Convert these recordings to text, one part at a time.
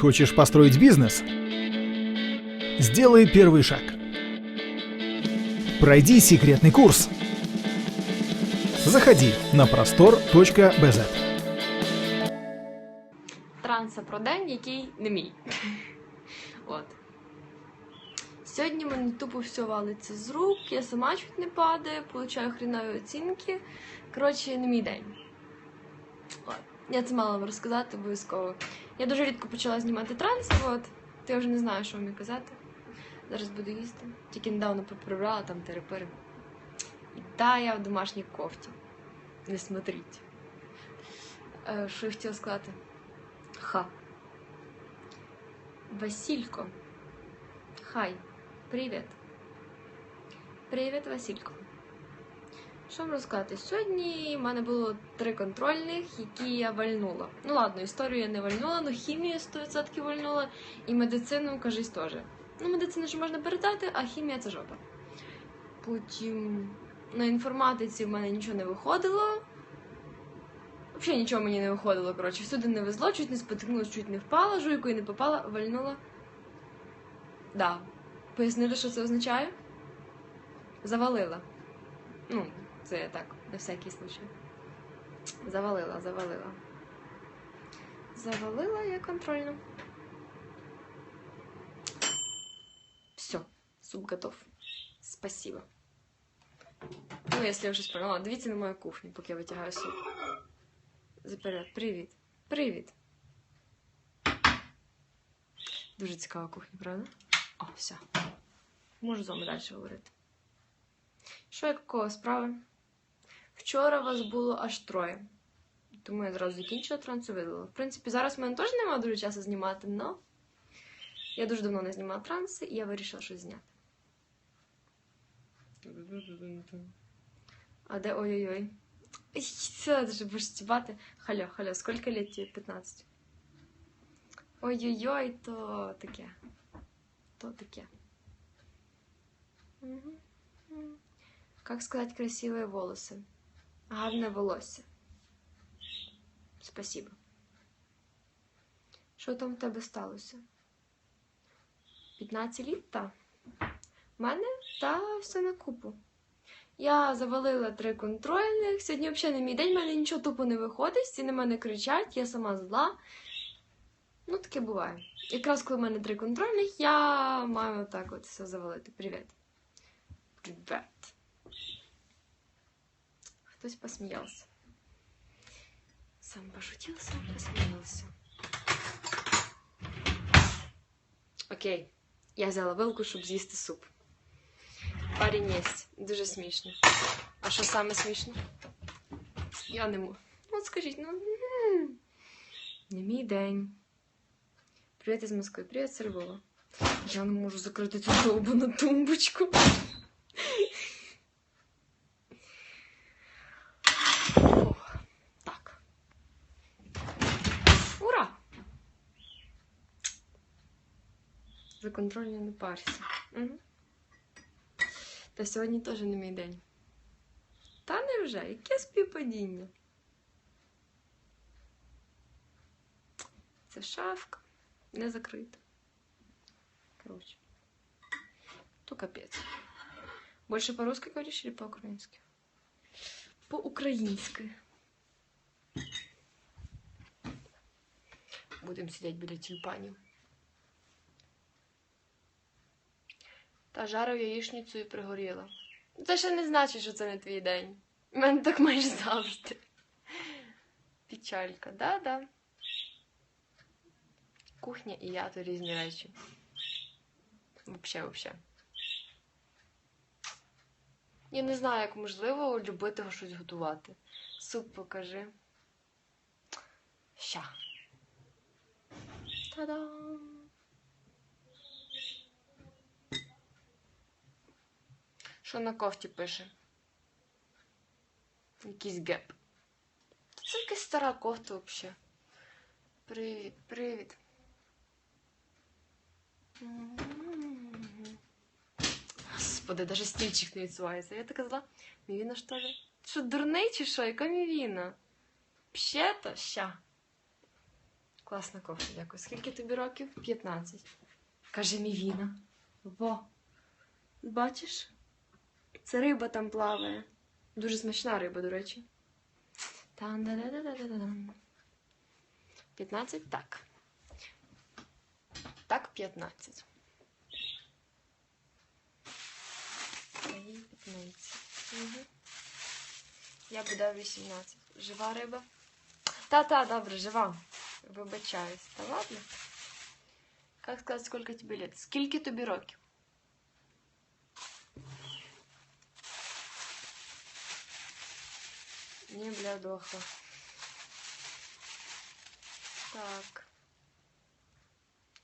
Хочешь построить бизнес? Сделай первый шаг. Пройди секретный курс. Заходи на простор.бз. Транса про який не мій. От. Сьогодні мені тупо все валиться з рук, я сама чуть не падаю, получаю хрінові оцінки. Коротше, не мій день. Я це мала вам розказати обов'язково. Я дуже рідко почала знімати транси, от. То я вже не знаю, що вам казати. Зараз буду їсти. Тільки недавно прибрала там терепири. І та я в домашній кофті. Не смотріть. Е, що я хотіла сказати? Ха. Василько. Хай. Привіт. Привіт, Василько. Що вам розказати? Сьогодні в мене було три контрольних, які я вальнула. Ну ладно, історію я не вальнула, але хімію 100% вальнула, і медицину, кажись, теж. Ну, медицину ж можна передати, а хімія це жопа. Потім на інформатиці в мене нічого не виходило. Взагалі нічого мені не виходило, коротше, всюди не везло, чуть не спотикнулась, чуть не впала, жуйкою не попала, вальнула. Да. Пояснили, що це означає? Завалила. Ну, це я так, на всякий случай. Завалила, завалила. Завалила я контрольно. Все, суп готов. Спасибо. Ну, якщо я вже сприйняла, дивіться на мою кухню, поки я витягаю суп. Заперед. Привіт. Привіт. Дуже цікава кухня, правда? О, все. Можу з вами далі говорити. Що як кого справи? Вчора вас було аж троє. Тому я зразу закінчила трансу видала. В принципі, зараз в мене теж немає дуже часу знімати, але я дуже давно не знімала транси, і я вирішила щось зняти. А де ой-ой-ой? Ай, Це даже будеш стібати. Халё, халё, сколько лет тебе? 15. Ой-ой-ой, то таке. То таке. Мгм. М. Как сказать красивые волосы? Гарне волосся. Спасибо. Що там в тебе сталося? 15 літ, та? В мене та все на купу. Я завалила три контрольних. Сьогодні взагалі не мій день, в мене нічого тупо не виходить, всі на мене кричать, я сама зла. Ну, таке буває. Якраз коли в мене три контрольних, я маю так от все завалити. Привіт. Привіт. Хтось посміявся. Сам пошутил, сам посміявся. Окей. Я взяла вилку, щоб з'їсти суп. Парень єсть. Дуже смішно. А що саме смішно? Я не можу. Ну, от скажіть, ну. Не мій день. Привіт із Москви. Привіт, з Львова. Я не можу закрити цю довбану тумбочку. За контрольно не парся. Угу. Та сьогодні теж не мій день. Та невже? Яке співпадіння? Це шафка. Не закрита. Короче. То капець. Больше по-русски говоришь или по-украински? По-українськи. Будемо сидіти біля тюльпанів. Та жарив яєчницю і пригоріла. Це ще не значить, що це не твій день. У мене так майже завжди. Печалька, да-да. Кухня і я то різні речі. Вообще, вообще. Я не знаю, як можливо любити щось готувати. Суп покажи. Ща. Та-дам! Що на кофті пише? Якийсь геп. Це якась стара кофта взагалі. Привіт, привіт. Господи, даже стільчик не відсувається. Я така зла. Мівіна що ли? Що, дурний чи що? Яка мівіна? Пщета? Ща. Класна кофта, дякую. Скільки тобі років? 15. Каже Мівіна. Во. Бачиш? Це риба там плаває. Дуже смачна риба, до речі. там да да да да да дам 15? Так. Так, 15. А їй 15. Угу. Я б дав 18. Жива риба? Та-та, добре, жива. Вибачаюсь. Та ладно. Как сказать, сколько тебе лет? Скільки тобі років? Не, бля, дохла. Так.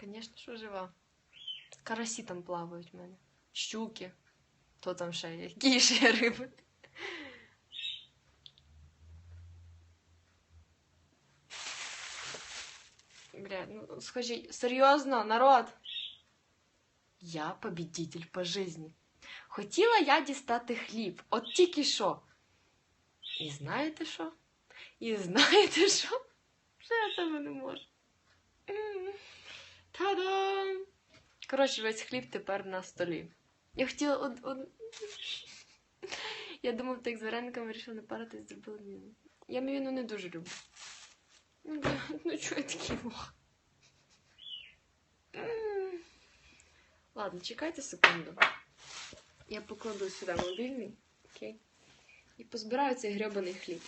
Конечно, що жива. Карасі там плавають в мене. Щуки. Хто там ще є? Які ще риби? Бля, ну скажи, серйозно, народ? Я побідитель по житті. Хотіла я дістати хліб, от тільки що. І знаєте що? І знаєте що? Що я себе не можу. Та-дам! Коротше, весь хліб тепер на столі. Я хотіла од... од... Я думав, так з варениками вирішила не паритись, зробила міну. Я мівіну не дуже люблю. Ну, ну чого я такий лох? Ладно, чекайте секунду. Я покладу сюди мобільний. Окей. І позбираю цей гребаний хліб.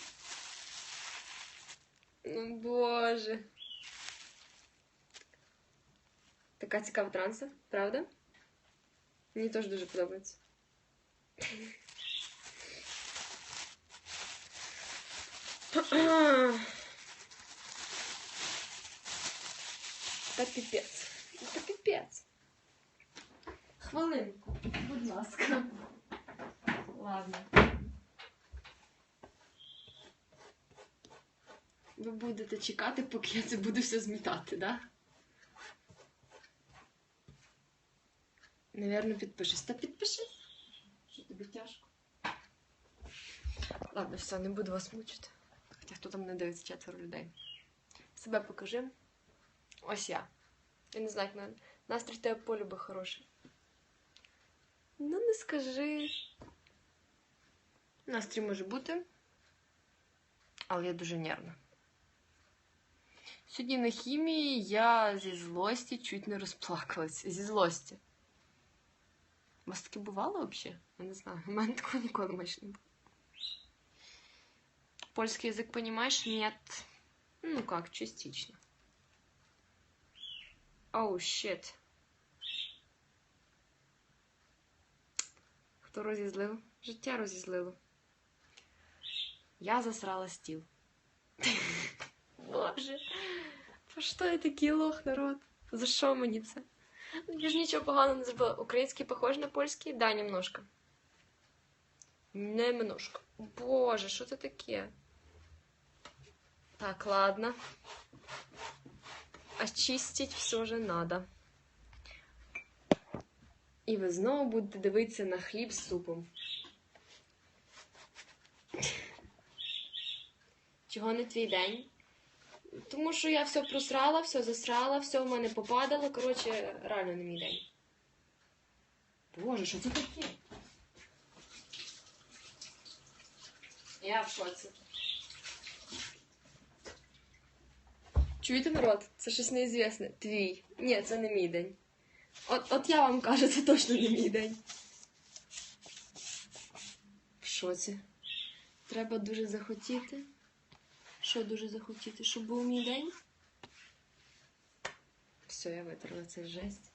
Ну, боже. Така цікава транса, правда? Мені теж дуже подобається. Та піпець. Та піпець. Хвилинку, будь ласка. Ладно. Ви будете чекати, поки я це буду все змітати, да? Навірно, підпишись. Та підпишись. Що тобі тяжко? Ладно, все, не буду вас мучити. Хоча хто там не дивиться четверо людей. Себе покажи. Ось я. Я не знаю, як на... настрій тебе полюби хороший. Ну, не скажи. Настрій може бути. Але я дуже нервна. Сьогодні на хімії я зі злості чуть не розплакалась. Зі злості. У вас таке бувало взагалі? Я не знаю. У мене такого ніколи майже не було. Польский язык понимаешь? Нет. Ну как, частично. Оу, щит. Хто розізлив? Життя розізлило. Я засрала стіл. Боже, по що я такий лох, народ? За що мені це? Я ж нічого поганого не зробила. Український похож на польський? Да, немножко. Немножко. Боже, що це таке? Так, ладно. Очистить все же надо. І ви знову будете дивитися на хліб з супом. Чого не твій день? Тому що я все просрала, все засрала, все в мене попадало. Коротше, реально не мій день. Боже, що це таке? Я в шоці. Чуєте, народ? Це щось неізвісне. Твій. Ні, це не мій день. От, от я вам кажу, це точно не мій день. В шоці. Треба дуже захотіти. Що дуже захотіти? Щоб був мій день? Все, я витерла цей жесть.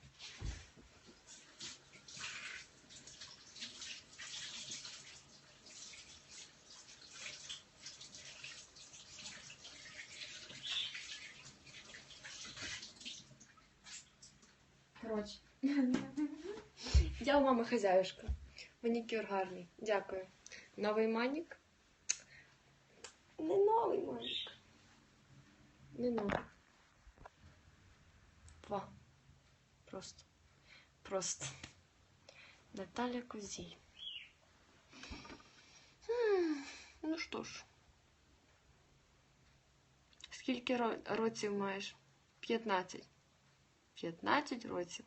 Я у мами хазяюшка. Манікюр гарний. Дякую. Новий манік? Не новий манік. Не новий. Два. Просто. Просто. Наталя Козій. Ну що ж. Скільки ро- роців маєш? 15. 15 років.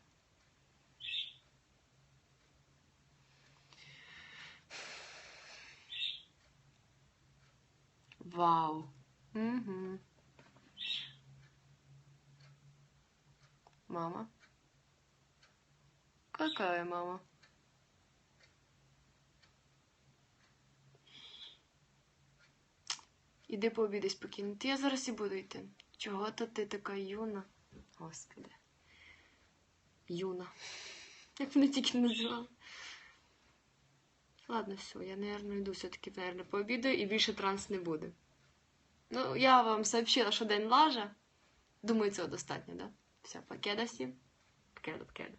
Вау. Угу. Мама. Какая мама? Іди пообідай спокійно. Ти я зараз і буду йти. Чого то ти така юна? Господи. Юна. Як мене тільки називали. Ладно, все, я, наверное, йду все-таки, наверное, пообідаю і більше транс не буде. Ну, я вам сообщила, що день лажа. Думаю, цього достатньо, да? Все, покеда всім. Покеда, покеда.